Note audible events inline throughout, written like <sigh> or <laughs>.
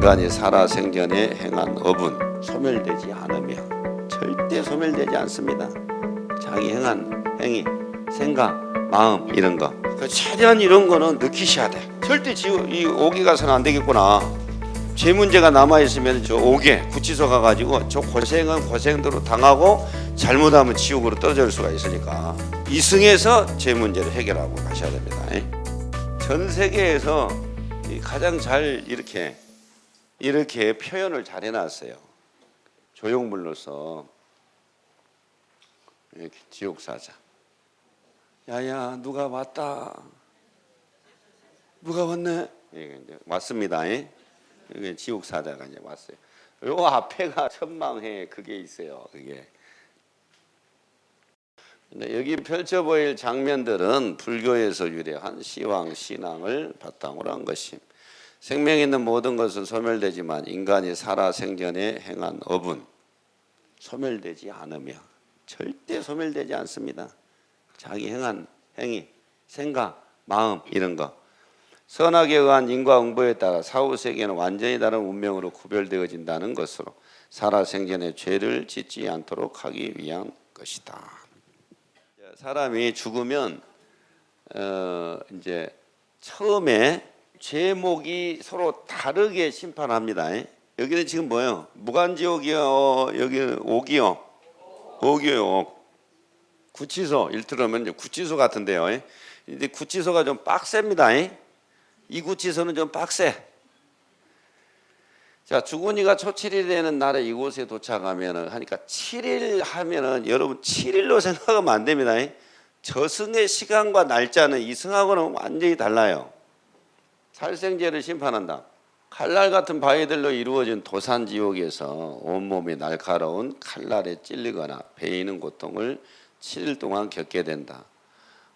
인간이 살아 생전에 행한 업은 소멸되지 않으며 절대 소멸되지 않습니다. 자기 행한 행위, 생각, 마음 이런 거. 그 최대한 이런 거는 느끼셔야 돼. 절대 지우 이 오기 가서는 안 되겠구나. 죄 문제가 남아 있으면 저 오게 구치소 가가지고 저 고생은 고생대로 당하고 잘못하면 지옥으로 떨어질 수가 있으니까 이승에서 죄 문제를 해결하고 가셔야 됩니다. 전 세계에서 이 가장 잘 이렇게 이렇게 표현을 잘 해놨어요. 조형물로서 이렇게 지옥 사자. 야야 누가 왔다. 누가 왔네. 예, 이제 왔습니다. 예? 이게 지옥 사자가 이제 왔어요. 요 앞에가 <laughs> 천망해 그게 있어요. 그게. 여기 펼쳐 보일 장면들은 불교에서 유래한 시황 신앙을 바탕으로 한 것임. 생명 있는 모든 것은 소멸되지만 인간이 살아 생전에 행한 업은 소멸되지 않으며 절대 소멸되지 않습니다. 자기 행한 행위, 생각, 마음 이런 거 선악에 의한 인과응보에 따라 사후 세계는 완전히 다른 운명으로 구별되어진다는 것으로 살아 생전에 죄를 짓지 않도록 하기 위한 것이다. 사람이 죽으면 어 이제 처음에 제목이 서로 다르게 심판합니다. 여기는 지금 뭐예요? 무간지옥이요. 여기는 옥이요. 옥이요. 구치소 이제 구치소 같은데요. 근데 구치소가 좀 빡셉니다. 이 구치소는 좀 빡세. 자, 주군이가 초칠이 되는 날에 이곳에 도착하면은 하니까 7일 하면은 여러분 7일로 생각하면 안 됩니다. 저승의 시간과 날짜는 이승하고는 완전히 달라요. 살생제를 심판한다. 칼날 같은 바위들로 이루어진 도산 지옥에서 온몸이 날카로운 칼날에 찔리거나 베이는 고통을 7일 동안 겪게 된다.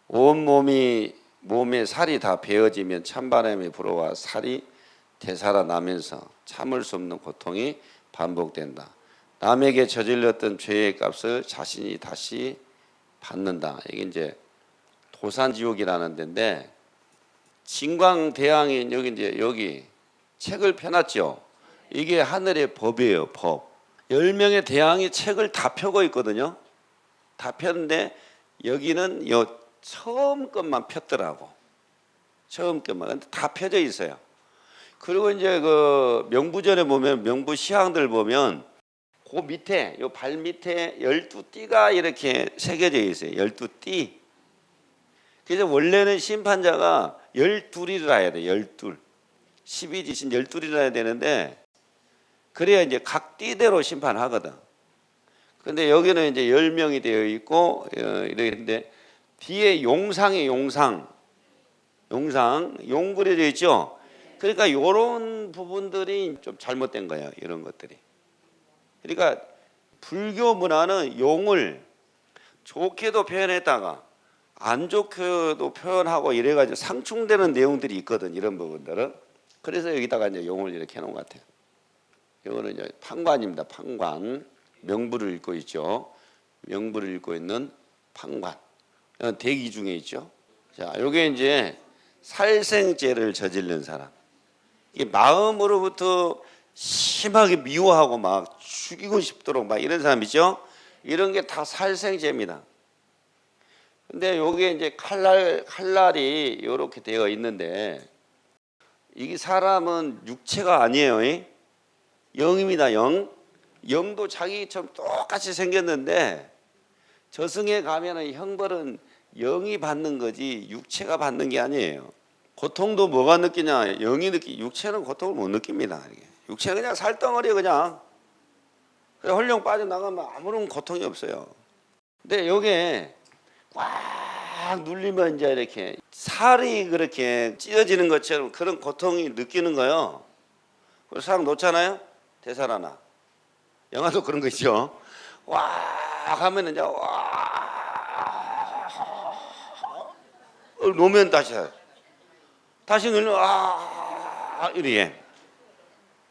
온몸이 몸에 살이 다 베어지면 찬바람이 불어와 살이 되살아나면서 참을 수 없는 고통이 반복된다. 남에게 저질렀던 죄의 값을 자신이 다시 받는다. 이게 이제 도산 지옥이라는 데인데 진광대왕이 여기 이제 여기 책을 펴놨죠. 이게 하늘의 법이에요, 법. 열 명의 대왕이 책을 다 펴고 있거든요. 다 폈는데 여기는 요 처음 것만 폈더라고. 처음 것만. 근데 다 펴져 있어요. 그리고 이제 그 명부전에 보면 명부 시황들 보면 그 밑에 요 발 밑에 열두 띠가 이렇게 새겨져 있어요. 열두 띠. 그래서 원래는 심판자가 열둘이라 해야 돼. 열둘. 12지신 열둘이라 해야 되는데 그래야 이제 각 띠대로 심판하거든. 근데 여기는 이제 열 명이 되어 있고 어, 이런데 뒤에 용상이 용상, 용상 용 그려져 있죠. 그러니까 이런 부분들이 좀 잘못된 거예요. 이런 것들이. 그러니까 불교 문화는 용을 좋게도 표현했다가 안 좋게도 표현하고 이래가지고 상충되는 내용들이 있거든. 이런 부분들은. 그래서 여기다가 이제 용을 이렇게 해놓은 것 같아요. 이거는 이제 판관입니다. 판관. 명부를 읽고 있죠. 명부를 읽고 있는 판관. 어, 대기 중에 있죠. 자, 요게 이제 살생죄를 저지른 사람. 이게 마음으로부터 심하게 미워하고 막 죽이고 싶도록 막 이런 사람 있죠. 이런 게 다 살생죄입니다. 근데 요게 이제 칼날 칼날이 이렇게 되어 있는데 이게 사람은 육체가 아니에요. 이? 영입니다. 영. 영도 자기처럼 똑같이 생겼는데 저승에 가면은 형벌은 영이 받는 거지 육체가 받는 게 아니에요. 고통도 뭐가 느끼냐? 영이 느끼. 육체는 고통을 못 느낍니다. 이게. 육체 그냥 살덩어리 그냥. 헐렁 빠져 나가면 아무런 고통이 없어요. 근데 요게 꽉 눌리면 이제 이렇게 살이 그렇게 찢어지는 것처럼 그런 고통이 느끼는 거요. 그래서 사람 놓잖아요. 되살아나. 영화도 그런 거 있죠. 와 하면 이제 와 어, 놓으면 다시 다시 눌면 아 이래.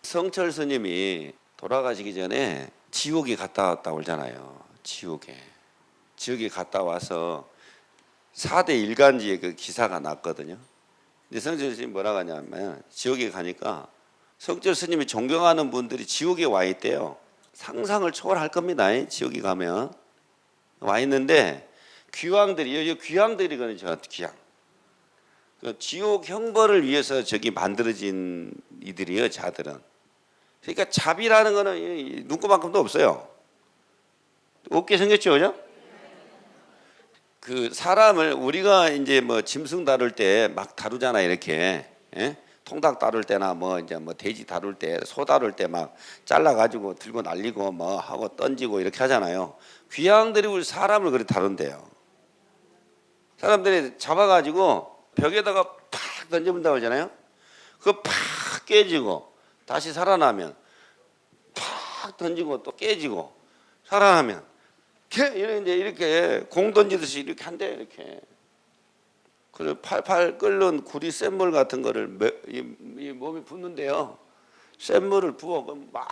성철 스님이 돌아가시기 전에 지옥에 갔다 왔다 오잖아요. 지옥에 지옥에 갔다 와서 4대 일간지에 그 기사가 났거든요. 근데 성철 스님이 뭐라 하냐면 지옥에 가니까 석절 스님이 존경하는 분들이 지옥에 와 있대요. 상상을 초월할 겁니다. 이 지옥에 가면 와 있는데 귀왕들이 이 귀왕들이거든요. 저 귀왕. 그 지옥 형벌을 위해서 저기 만들어진 이들이에요. 자들은. 그러니까 잡이라는 거는 이 눈곱만큼도 없어요. 없게 생겼죠, 그죠? 그 사람을 우리가 이제 뭐 짐승 다룰 때 막 다루잖아 이렇게 예? 통닭 다룰 때나 뭐 이제 뭐 돼지 다룰 때 소 다룰 때 막 잘라 가지고 들고 날리고 뭐 하고 던지고 이렇게 하잖아요. 귀양들이 우리 사람을 그렇게 다룬대요. 사람들이 잡아 가지고 벽에다가 팍 던져본다고 하잖아요. 그거 팍 깨지고 다시 살아나면 팍 던지고 또 깨지고 살아나면 이렇게 이제 이렇게 공 던지듯이 이렇게 한대 이렇게. 그 팔팔 끓는 구리 센물 같은 거를 매- 이, 이 몸에 붓는데요. 센 물을 부어 막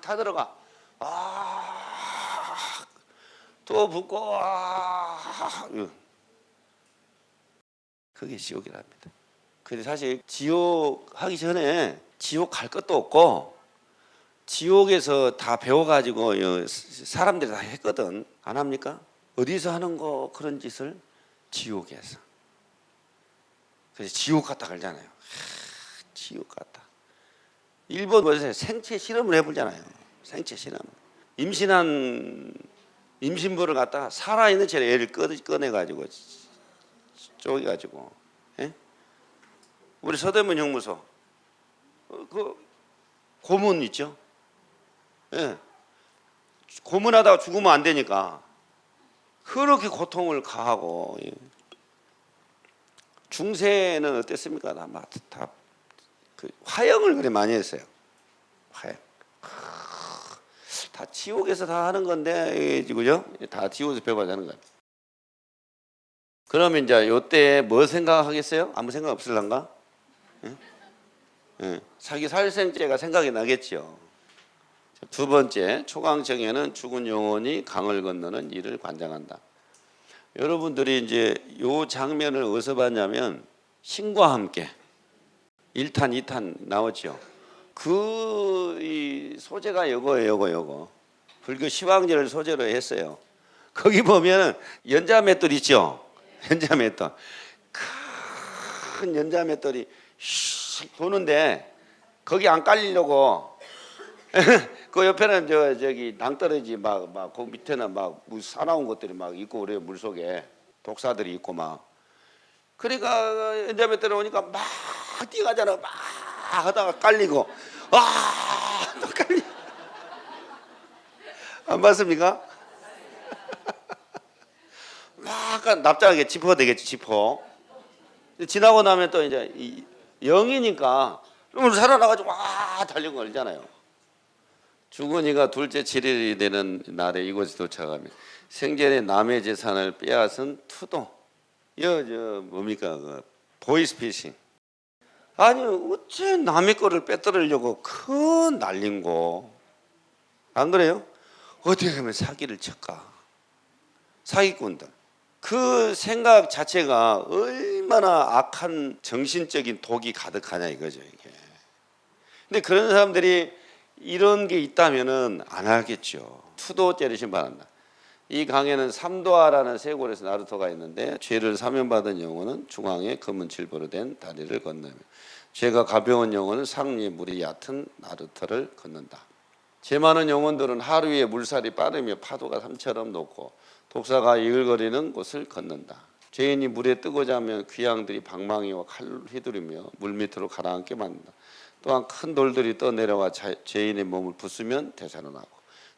타들어가. 아, 또 붓고 아. 그게 지옥이랍니다. 근데 사실 지옥 하기 전에 지옥 갈 것도 없고 지옥에서 다 배워가지고 이 사람들이 다 했거든. 안 합니까? 어디서 하는 거 그런 짓을 지옥에서. 그래서 지옥 같다 그러잖아요. 하, 지옥 같다. 일본 에서 생체 실험을 해보잖아요. 생체 실험. 임신한 임신부를 갖다가 살아있는 채로 애를 꺼- 꺼내가지고 쪼개가지고 예? 우리 서대문 형무소 어, 그 고문 있죠? 예. 고문하다가 죽으면 안 되니까 그렇게 고통을 가하고 예. 중세는 어땠습니까? 다그 화형을 그래 많이 했어요. 화형. 다 지옥에서 다 하는 건데 예, 그죠? 다 지옥에서 배워야 하는 거예요. 그러면 이제 요때 뭐 생각하겠어요? 아무 생각 없을란가? 예? 예. 자기 살생죄가 생각이 나겠죠. 두 번째 초강정에는 죽은 영혼이 강을 건너는 일을 관장한다. 여러분들이 이제 요 장면을 어디서 봤냐면 신과 함께 1탄, 2탄 나왔죠. 그이 소재가 요거예요, 요거, 요거. 불교 시황제를 소재로 했어요. 거기 보면 연자 맷돌 있죠. 연자 맷돌. 큰 연자 맷돌이 슉 도는데 거기 안 깔리려고 <laughs> 그 옆에는 저 저기 낭떠러지 막 막 그 밑에는 막물 사나운 것들이 막 있고 그래요 물 속에. 독사들이 있고 막. 그러니까 연자배 들어오니까 막 뛰어가잖아. 막 하다가 깔리고. 와또 깔리. 안 봤습니까? <laughs> 막 납작하게 지퍼가 되겠지 지퍼. 지나고 나면 또 이제 이 영이니까 좀 살아나가지고 와 달리고 걸잖아요. 이가 둘째 7일이 되는 날에 이곳에 도착하면 생전에 남의 재산을 빼앗은 투도 이거 저 뭡니까 그 보이스피싱. 아니 어째 남의 거를 빼들으려고 큰 날린고? 안 그래요? 어떻게 하면 사기를 칠까? 사기꾼들. 그 생각 자체가 얼마나 악한 정신적인 독이 가득하냐 이거죠 이게. 근데 그런 사람들이 이런 게 있다면은 안 하겠죠. 투도죄를 심판한다. 이 강에는 삼도하라는 세골에서 나루토가 있는데 죄를 사면받은 영혼은 중앙에 검은 칠보로 된 다리를 건너며 죄가 가벼운 영혼은 상류에 물이 얕은 나루터를 걷는다. 죄 많은 영혼들은 하루 위에 물살이 빠르며 파도가 삼처럼 높고 독사가 이글거리는 곳을 걷는다. 죄인이 물에 뜨고자 하면 귀양들이 방망이와 칼로 휘두르며 물 밑으로 가라앉게 만든다. 또한 큰 돌들이 떠내려와 자- 죄인의 몸을 부수면 되살아나고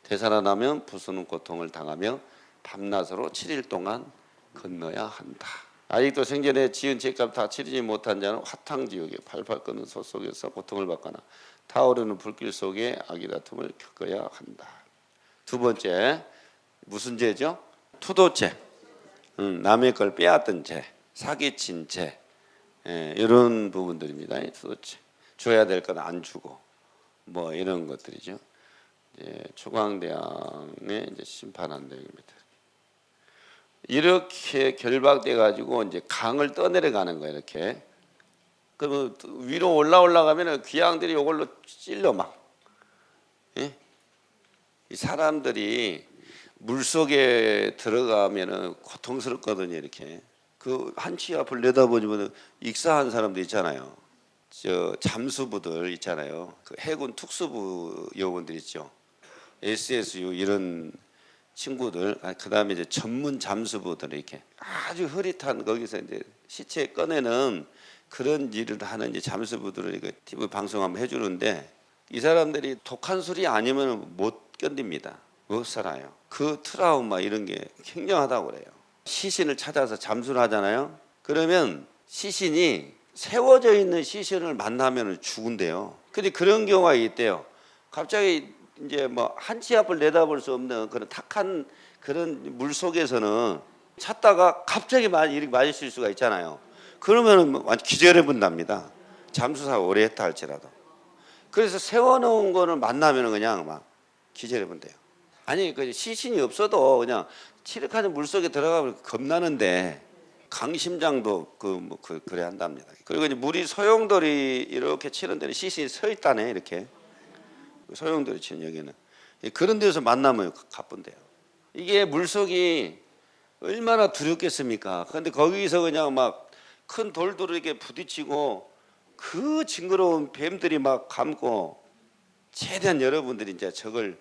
되살아나면 부수는 고통을 당하며 밤낮으로 7일 동안 건너야 한다. 아직도 생전에 지은 죄값 다 치르지 못한 자는 화탕 지옥에 팔팔 끓는 소 속에서 고통을 받거나 타오르는 불길 속에 아기다툼을 겪어야 한다. 두 번째 무슨 죄죠? 투도죄. 음, 남의 걸 빼앗던 죄, 사기친 죄, 예, 이런 부분들입니다. 이 투도죄. 줘야 될 건 안 주고 뭐 이런 것들이죠. 이제 초강대왕의 이제 심판한 내용입니다. 이렇게 결박돼 가지고 이제 강을 떠내려 가는 거예요. 이렇게 그러면 또 위로 올라 올라가면은 귀양들이 이걸로 찔러 막. 예? 이 사람들이 물 속에 들어가면은 고통스럽거든요 이렇게. 그 한치 앞을 내다보면 익사한 사람도 있잖아요. 저 잠수부들 있잖아요. 그 해군 특수부 요원들 있죠. SSU 이런 친구들, 아, 그다음에 이제 전문 잠수부들 이렇게 아주 흐릿한 거기서 이제 시체 꺼내는 그런 일을 하는 이제 잠수부들을 이거 TV 방송 한번 해주는데 이 사람들이 독한 술이 아니면 못 견딥니다. 못 살아요. 그 트라우마 이런 게 굉장하다고 그래요. 시신을 찾아서 잠수를 하잖아요. 그러면 시신이 세워져 있는 시신을 만나면 죽은대요. 근데 그런 경우가 있대요. 갑자기 이제 뭐 한치 앞을 내다볼 수 없는 그런 탁한 그런 물 속에서는 찾다가 갑자기 맞 이렇게 맞으실 수가 있잖아요. 그러면은 뭐 완전 기절해 본답니다. 잠수사 오래 했다 할지라도. 그래서 세워놓은 거를 만나면은 그냥 막 기절해 본대요. 아니 그 시신이 없어도 그냥 칠흑하는 물 속에 들어가면 겁나는데 강심장도 그뭐 그, 그래 한답니다. 그리고 이제 물이 소용돌이 이렇게 치는 데는 시신이 서 있다네 이렇게 소용돌이 치는 여기는 예, 그런 데서 만나면 가쁜데요. 이게 물속이 얼마나 두렵겠습니까? 그런데 거기서 그냥 막 큰 돌들을 이렇게 부딪히고 그 징그러운 뱀들이 막 감고 최대한 여러분들이 이제 저걸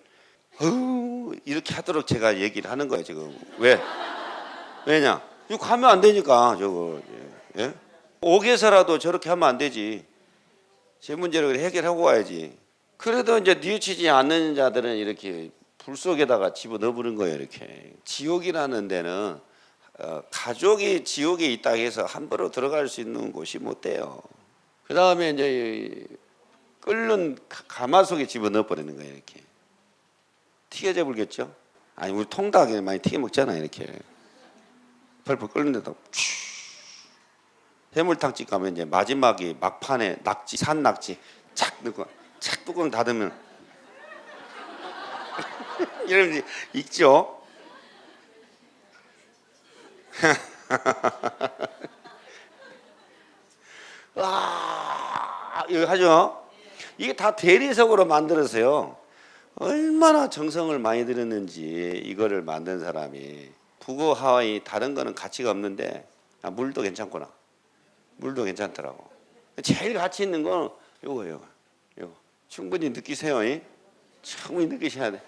어우 이렇게 하도록 제가 얘기를 하는 거예요 지금 왜 왜냐 이거 가면 안 되니까 저거 예? 예? 옥에서라도 저렇게 하면 안 되지 제 문제를 해결하고 와야지 그래도 이제 뉘우치지 않는 자들은 이렇게 불 속에다가 집어 넣어버린 거예요 이렇게 지옥이라는 데는 어, 가족이 지옥에 있다 해서 함부로 들어갈 수 있는 곳이 못 돼요 그 다음에 이제 이 끓는 가- 가마 속에 집어 넣어 버리는 거예요 이렇게 튀겨져 불겠죠? 아니 우리 통닭에 많이 튀겨 먹잖아요 이렇게 펄펄 끓는 데다 해물탕집 가면 이제 마지막에 막판에 낙지 산 낙지 착 넣고 착 뚜껑 닫으면 <laughs> 게 있죠. <laughs> 와 이거 하죠. 이게 다 대리석으로 만들어서요. 얼마나 정성을 많이 들였는지 이거를 만든 사람이 북어 하와 이 다른 거는 가치가 없는데 아, 물도 괜찮구나. 물도 괜찮더라고. 제일 가치 있는 건 요거예요. 요거. 충분히 느끼세요. 이? 충분히 느끼셔야 돼.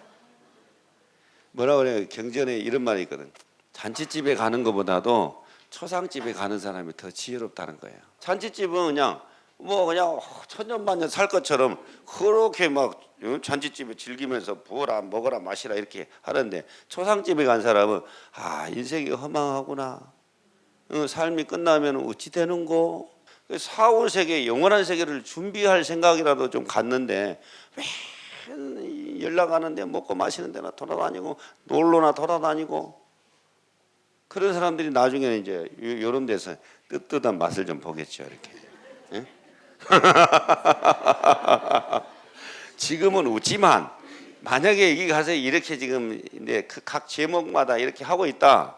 뭐라 그래요? 경전에 이런 말이 있거든. 잔치집에 가는 것보다도 초상집에 가는 사람이 더 지혜롭다는 거예요. 잔치집은 그냥 뭐 그냥 천년만년 살 것처럼 그렇게 막 어, 잔치집에 즐기면서 부어라 먹어라 마시라 이렇게 하는데 초상집에 간 사람은 아 인생이 허망하구나. 어, 삶이 끝나면 어찌 되는고? 그 사후 세계 영원한 세계를 준비할 생각이라도 좀 갖는데 왜 연락하는데 먹고 마시는 데나 돌아다니고 놀러나 돌아다니고 그런 사람들이 나중에는 이제 이런 데서 뜨뜻한 맛을 좀 보겠죠 이렇게 예? <laughs> 지금은 웃지만 만약에 여기 가서 이렇게 지금 이제 그각 제목마다 이렇게 하고 있다.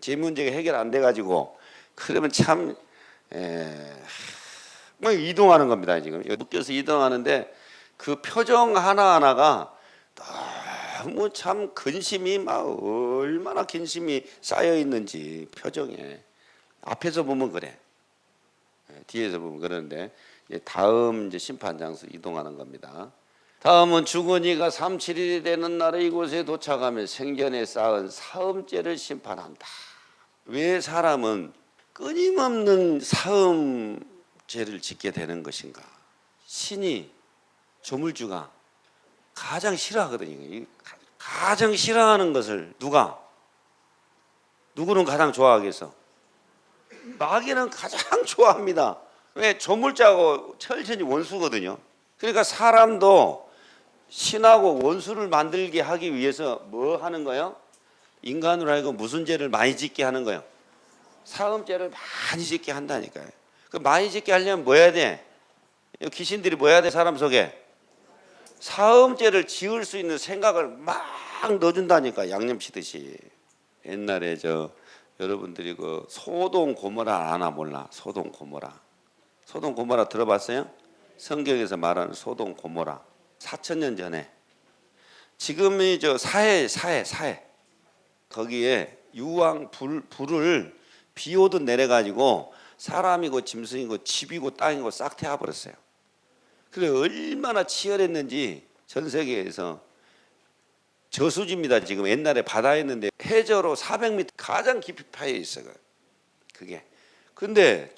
제 문제가 해결 안 돼 가지고. 그러면 참 에, 뭐 이동하는 겁니다 지금. 묶여서 이동하는데 그 표정 하나 하나가 너무 참 근심이 막 얼마나 근심이 쌓여 있는지 표정에. 앞에서 보면 그래. 예, 뒤에서 보면 그러는데 다음 이제 심판 장소 이동하는 겁니다. 다음은 주거니가 3, 7일이 되는 날에 이곳에 도착하며 생전에 쌓은 사음죄를 심판한다. 왜 사람은 끊임없는 사음죄를 짓게 되는 것인가? 신이 조물주가 가장 싫어하거든요. 가장 싫어하는 것을 누가 누구는 가장 좋아하겠어? 마귀는 가장 <laughs> 좋아합니다. 왜 조물자하고 철저히 원수거든요. 그러니까 사람도 신하고 원수를 만들게 하기 위해서 뭐 하는 거예요? 인간으로 하여금 무슨 죄를 많이 짓게 하는 거예요? 사음죄를 많이 짓게 한다니까요. 그 많이 짓게 하려면 뭐 해야 돼? 이 귀신들이 뭐 해야 돼? 사람 속에 사음죄를 지을 수 있는 생각을 막 넣어준다니까 양념 치듯이. 옛날에 저 여러분들이 그 소동 고모라 아나 몰라? 소동 고모라. 소돔 고모라 들어봤어요? 성경에서 말하는 소돔 고모라 4천 년 전에 지금이 저 사해 사해 사해 거기에 유황 불 불을 비 오듯 내려가지고 사람이고 짐승이고 집이고 땅이고 싹 태워버렸어요. 그래 얼마나 치열했는지 전 세계에서 저수지입니다. 지금 옛날에 바다였는데 해저로 400m 가장 깊이 파여 있어요. 그게. 근데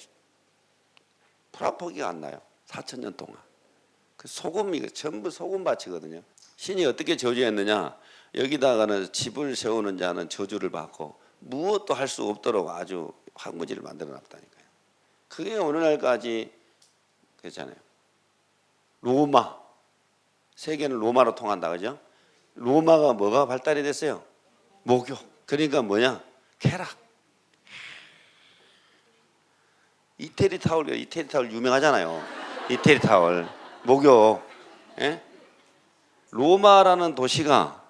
풀한포기가 안 나요. 4천 년 동안. 그 소금이 전부 소금 밭이거든요. 신이 어떻게 저주했느냐? 여기다가는 집을 세우는 자는 저주를 받고 무엇도 할 수 없도록 아주 황무지를 만들어 놨다니까요. 그게 오늘날까지 그렇잖아요. 로마 세계는 로마로 통한다 그죠? 로마가 뭐가 발달이 됐어요? 목욕. 그러니까 뭐냐? 쾌락. 이태리 타월, 이태리 타월 유명하잖아요. 이태리 타월, 목욕. 예? 로마라는 도시가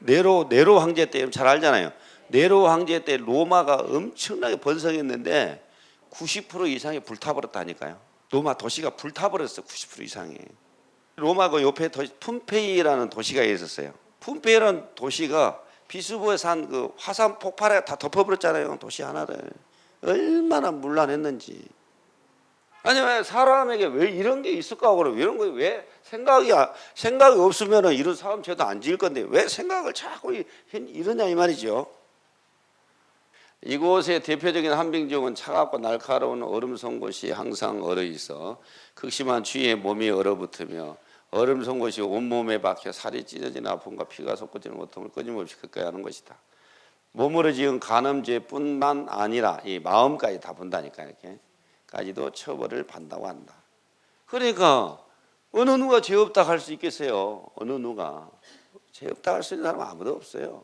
네로 네로 황제 때 잘 알잖아요. 네로 황제 때 로마가 엄청나게 번성했는데 90% 이상이 불타버렸다니까요. 로마 도시가 불타버렸어. 90% 이상이. 로마 그 옆에 도시 푼페이라는 도시가 있었어요. 푼페이라는 도시가 비수부에 산 그 화산 폭발에 다 덮어버렸잖아요. 도시 하나를 얼마나 문란했는지. 아니 왜 사람에게 왜 이런 게 있을까 그래? 이런 거 왜 생각이 아- 생각이 없으면은 이런 사람 죄도 안 지을 건데 왜 생각을 자꾸 이- 이러냐 이 말이죠. 이곳의 대표적인 한빙 지역은 차갑고 날카로운 얼음 송곳이 항상 얼어 있어 극심한 추위에 몸이 얼어붙으며 얼음 송곳이 온몸에 박혀 살이 찢어지는 아픔과 피가 솟구치는 고통을 끊임없이 겪어야 하는 것이다. 몸으로 지은 간음죄뿐만 아니라 이 마음까지 다 본다니까 이렇게 까지도 처벌을 받는다고 한다. 그러니까 어느 누가 죄 없다 할 수 있겠어요? 어느 누가 죄 없다 할 수 있는 사람 은 아무도 없어요.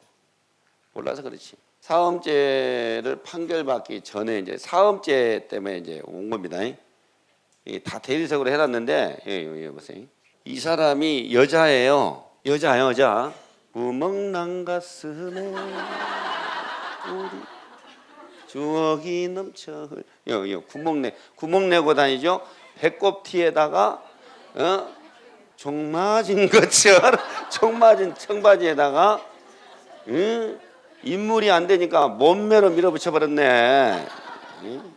몰라서 그렇지. 사음죄를 판결받기 전에 이제 사음죄 때문에 이제 온 겁니다. 이다 대리석으로 해놨는데 예, 예, 예, 보세요. 이 사람이 여자예요. 여자 여자. 구멍난 가슴에 추억이 넘쳐 흘. 여, 여 구멍 내 구멍 내고 다니죠. 배꼽 티에다가 어? 종 맞은 <laughs> 것처럼 종 맞은 청바지에다가 응? 인물이 안 되니까 몸매로 밀어붙여 버렸네. 응?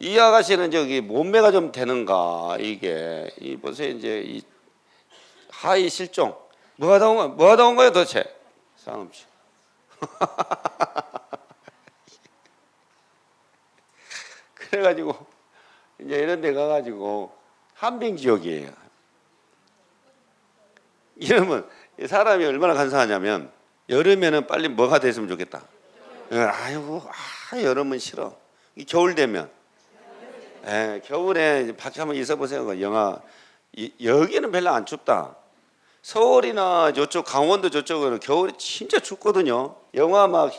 이 아가씨는 저기 몸매가 좀 되는가 이게 이 보세요 이제 이 하이 실종 뭐가 나온 거야 뭐가 나온 거야 도대체 상음씨 <laughs> 그래가지고 이제 이런 데 가가지고 한빙 지역이에요. 이러면 이 사람이 얼마나 간사하냐면 여름에는 빨리 뭐가 됐으면 좋겠다. 예, 아이고 아 여름은 싫어. 이 겨울 되면. 예, 겨울에 밖에 한번 있어 보세요. 그 영하 이, 여기는 별로 안 춥다. 서울이나 저쪽 강원도 저쪽은 겨울에 진짜 춥거든요. 영하 막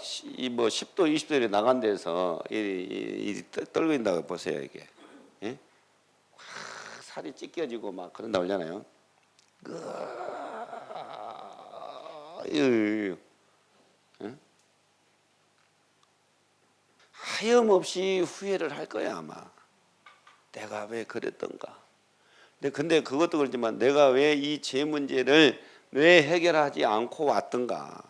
뭐 10도, 20도 이렇게 나간 데서 이, 이, 이 떨- 떨고 있다고 보세요 이게. 예? 와, 살이 찢겨지고 막 그런다 그러잖아요. 으, 예? 하염없이 후회를 할 거야 아마. 내가 왜 그랬던가. 근데 그것도 그렇지만 내가 왜 이 죄 문제를 왜 해결하지 않고 왔던가.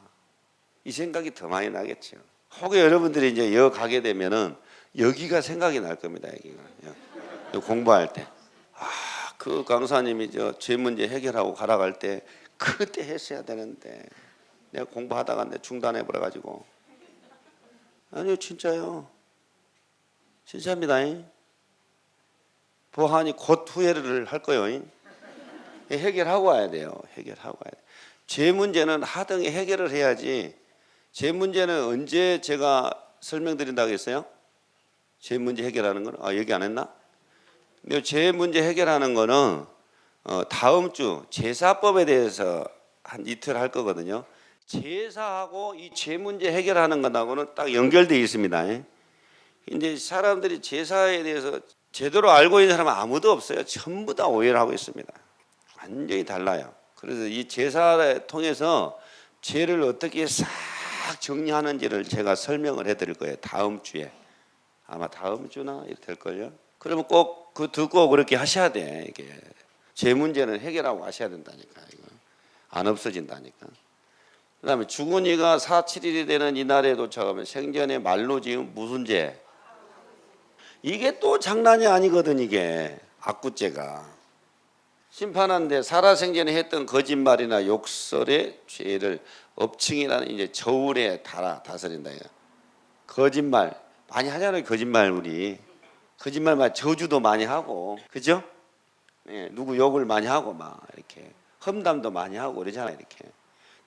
이 생각이 더 많이 나겠죠. 혹여 여러분들이 이제 여 가게 되면은 여기가 생각이 날 겁니다. 여기가 여- 여 공부할 때. 아, 그 강사님이 저 죄 문제 해결하고 가라갈 때 그때 했어야 되는데 내가 공부하다가 내 중단해 버려 가지고. 아니요, 진짜요. 진짜입니다. 보안이 곧 후회를 할 거예요. 해결하고 와야 돼요. 해결하고 와야 돼. 제 문제는 하등에 해결을 해야지. 제 문제는 언제 제가 설명드린다고 했어요? 제 문제 해결하는 거는 아 얘기 안 했나? 근데 제 문제 해결하는 거는 어, 다음 주 제사법에 대해서 한 이틀 할 거거든요. 제사하고 이 제 문제 해결하는 것하고는 딱 연결되어 있습니다. 이제 사람들이 제사에 대해서 제대로 알고 있는 사람은 아무도 없어요. 전부 다 오해를 하고 있습니다. 완전히 달라요. 그래서 이 제사를 통해서 죄를 어떻게 싹 정리하는지를 제가 설명을 해드릴 거예요. 다음 주에 아마 다음 주나 이렇게 될 걸요. 그러면 꼭 그 듣고 그렇게 하셔야 돼 이게 제 문제는 해결하고 하셔야 된다니까 이거 안 없어진다니까. 그다음에 죽은 이가 4, 7일이 되는 이날에 도착하면 생전에 말로 지은 무슨 죄? 이게 또 장난이 아니거든 이게. 악구죄가. 심판한데 살아생전에 했던 거짓말이나 욕설의 죄를 업칭이라는 이제 저울에 달아 다스린다 이거. 거짓말. 많이 하잖아요 거짓말 우리. 거짓말만 저주도 많이 하고. 그죠? 예, 누구 욕을 많이 하고 막 이렇게. 험담도 많이 하고 그러잖아요 이렇게.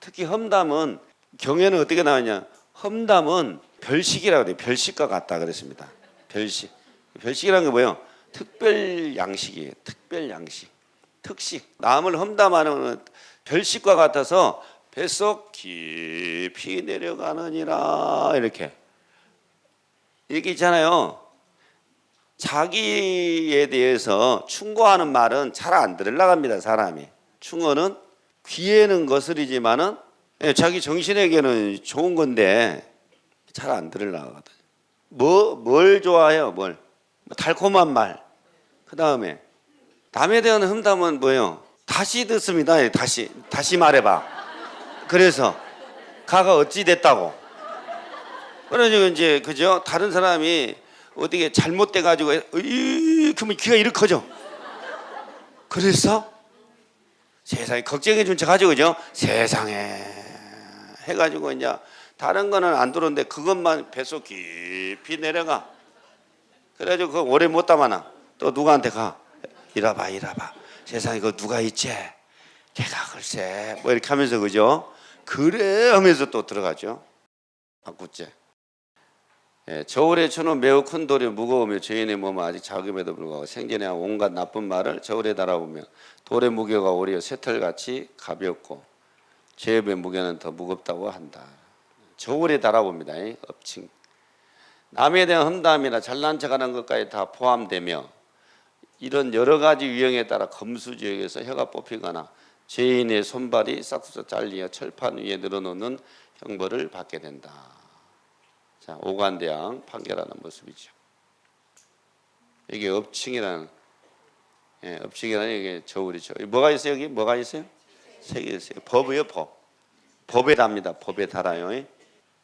특히 험담은 경에는 어떻게 나오냐. 험담은 별식이라고 그래요. 별식과 같다 그랬습니다. 별식 별식이라는 게 뭐예요? 특별 양식이에요. 특별 양식. 특식. 남을 험담하는 별식과 같아서 뱃속 깊이 내려가느니라. 이렇게. 이렇게 있잖아요. 자기에 대해서 충고하는 말은 잘 안 들으려갑니다 사람이. 충고는 귀에는 거슬리지만은 예, 자기 정신에게는 좋은 건데 잘 안 들으려거든. 뭐뭘 좋아해요? 뭘? 뭐 달콤한 말. 그 다음에 남에 대한 흠담은 뭐예요? 다시 듣습니다. 예, 다시 다시 말해봐. 그래서 가가 어찌 됐다고. 그러니까 이제 그죠? 다른 사람이 어떻게 잘못돼 가지고 이 그러면 귀가 이렇게 커져. 그래서 세상에 걱정해 준 척 하죠 그죠 세상에 해가지고 이제 다른 거는 안 들어오는데 그것만 뱃속 깊이 내려가 그래가지고 그거 오래 못 담아놔. 또 누구한테 가? 이라봐 이라봐. 세상에 그 누가 있지? 걔가 글쎄. 뭐 이렇게 하면서 그죠? 그래 하면서 또 들어가죠. 바꾸째 예, 저울에 쳐놓은 매우 큰 돌이 무거우며 죄인의 몸은 아직 작음에도 불구하고 생전에 한 온갖 나쁜 말을 저울에 달아보며 돌의 무게가 오히려 쇠털같이 가볍고 죄의 무게는 더 무겁다고 한다. 저울에 달아봅니다. 이 업칭. 남에 대한 험담이나 잘난 척하는 것까지 다 포함되며 이런 여러 가지 유형에 따라 검수 지역에서 혀가 뽑히거나 죄인의 손발이 싹둑 잘리어 철판 위에 늘어놓는 형벌을 받게 된다. 자, 오관대왕 판결하는 모습이죠. 이게 업칭이라는 예, 업칭이라는 이게 저울이죠. 뭐가 있어요 여기? 뭐가 있어요? 세 개 있어요. 법이요 법. 법에 답니다. 법에 달아요. 예?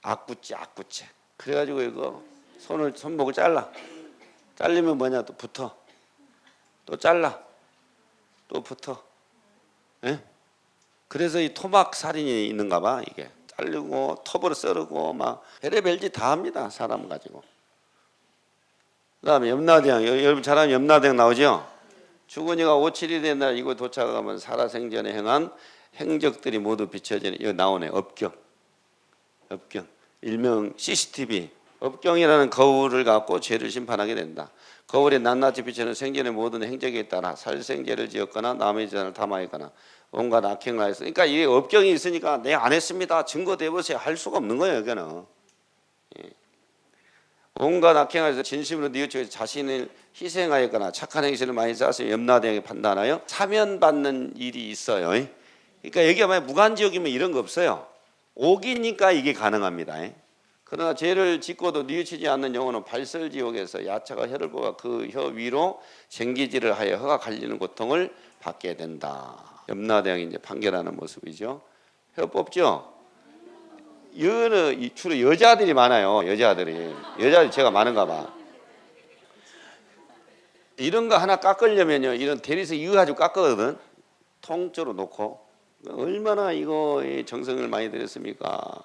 악구째 악구째. 그래가지고 이거 손을 손목을 잘라. 잘리면 뭐냐 또 붙어. 또 잘라. 또 붙어. 예? 그래서 이 토막 살인이 있는가 봐 이게. 자르고 톱으로 썰고 막 별의별 짓다 합니다 사람 가지고 그다음에 염라대왕 여- 여러분 잘 아는 염라대왕 나오죠 5, 7이 된 날 이곳 도착하면 살아생전에 행한 행적들이 모두 비춰지는 여기 나오네 업경 업경 일명 CCTV 업경이라는 거울을 갖고 죄를 심판하게 된다 거울에 낱낱이 비치는 생전의 모든 행적에 따라 살생죄를 지었거나 남의 재산을 탐하였거나 온갖 악행을 하였어. 그러니까 이 업경이 있으니까 내안 했습니다. 증거 대보세요 할 수가 없는 거예요. 여기는. 예. 온갖 악행을 해서 진심으로 뉘우쳐 자신을 희생하였거나 착한 행실을 많이 쌓아서 염라대왕이 판단하여 사면받는 일이 있어요. 그러니까 여기가 만약 무간지옥이면 이런 거 없어요. 옥이니까 이게 가능합니다. 그러나 죄를 짓고도 뉘우치지 않는 영혼은 발설지옥에서 야차가 혀를 뽑아 그 혀 위로 쟁기질을 하여 혀가 갈리는 고통을 받게 된다. 염라대왕이 이제 판결하는 모습이죠. 혀 뽑죠. 여는 이- 주로 여자들이 많아요. 여자들이 여자들 제가 많은가 봐. 이런 거 하나 깎으려면요, 이런 대리석 이거 가지고 깎거든. 통째로 놓고 얼마나 이거에 정성을 많이 들였습니까?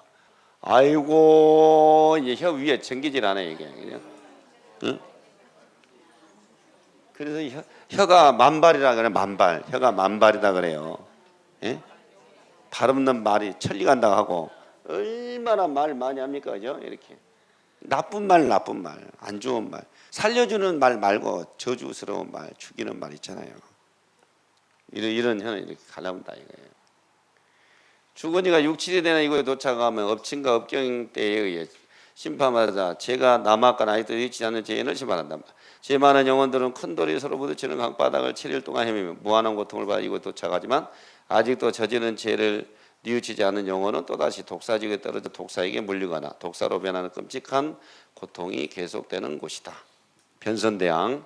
아이고 혀 위에 안해 이게. 그냥. 응? 그래서 혀, 혀가 만발이라 그래 만발. 혀가 만발이다 그래요. 예? 발 없는 말이 천리 간다고 하고 얼마나 말 많이 합니까 그죠? 이렇게. 나쁜 말 나쁜 말. 안 좋은 말. 살려주는 말 말고 저주스러운 말 죽이는 말 있잖아요. 이런 이런 혀는 이렇게 갈라본다 이거예요 주거니가 6, 7이 되는 이곳에 도착하면 업친과 업경 때에 의해 심판하자 제가 남았거나 아직도 잃지 않는 죄인을 심판한다. 죄 많은 영혼들은 큰 돌이 서로 부딪히는 강바닥을 7일 동안 헤매며 무한한 고통을 받아 이곳 도착하지만 아직도 저지른 죄를 뉘우치지 않은 영혼은 또다시 독사지에 떨어져 독사에게 물리거나 독사로 변하는 끔찍한 고통이 계속되는 곳이다. 변선대왕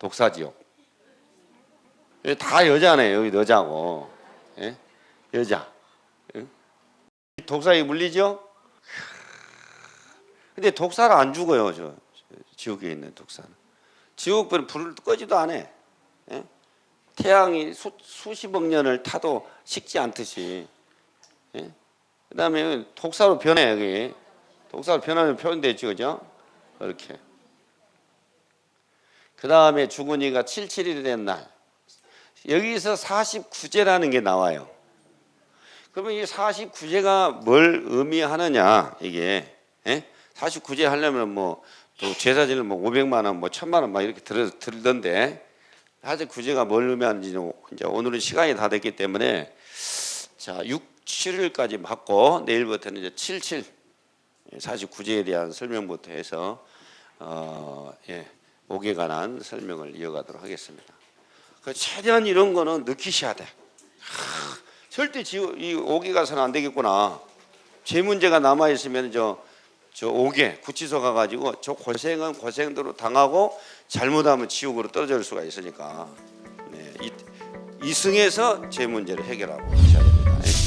독사지옥. 다 여자네 여기 여자고 예? 여자. 예? 독사에 물리죠? 근데 독사를 안 죽어요 저, 저 지옥에 있는 독사는. 지옥불은 불을 끄지도 않아. 예? 태양이 수, 수십억 년을 타도 식지 않듯이. 예? 그 다음에 독사로 변해 여기. 독사로 변하면 표현되죠, 그죠? 이렇게. 그 다음에 죽은 이가 77일이 된 날. 여기서 49제라는 게 나와요. 그러면 이 49제가 뭘 의미하느냐 이게 예? 49제 하려면 뭐 또 제사진을 뭐 500만 원, 뭐 1000만 원 막 이렇게 들, 들던데 사실 구제가 뭘 의미하는지는 이제 오늘은 시간이 다 됐기 때문에 자 6, 7일까지 받고 내일부터는 이제 77 49제에 대한 설명부터 해서 어, 예, 옥에 관한 설명을 이어가도록 하겠습니다. 그 최대한 이런 거는 느끼셔야 돼. 하, 절대 지, 이 옥에 가서는 안 되겠구나. 제 문제가 남아 있으면 저, 저 옥에 구치소 가가지고 저 고생은 고생대로 당하고 잘못하면 지옥으로 떨어질 수가 있으니까 네, 이, 이승에서 제 문제를 해결하고 하셔야 됩니다.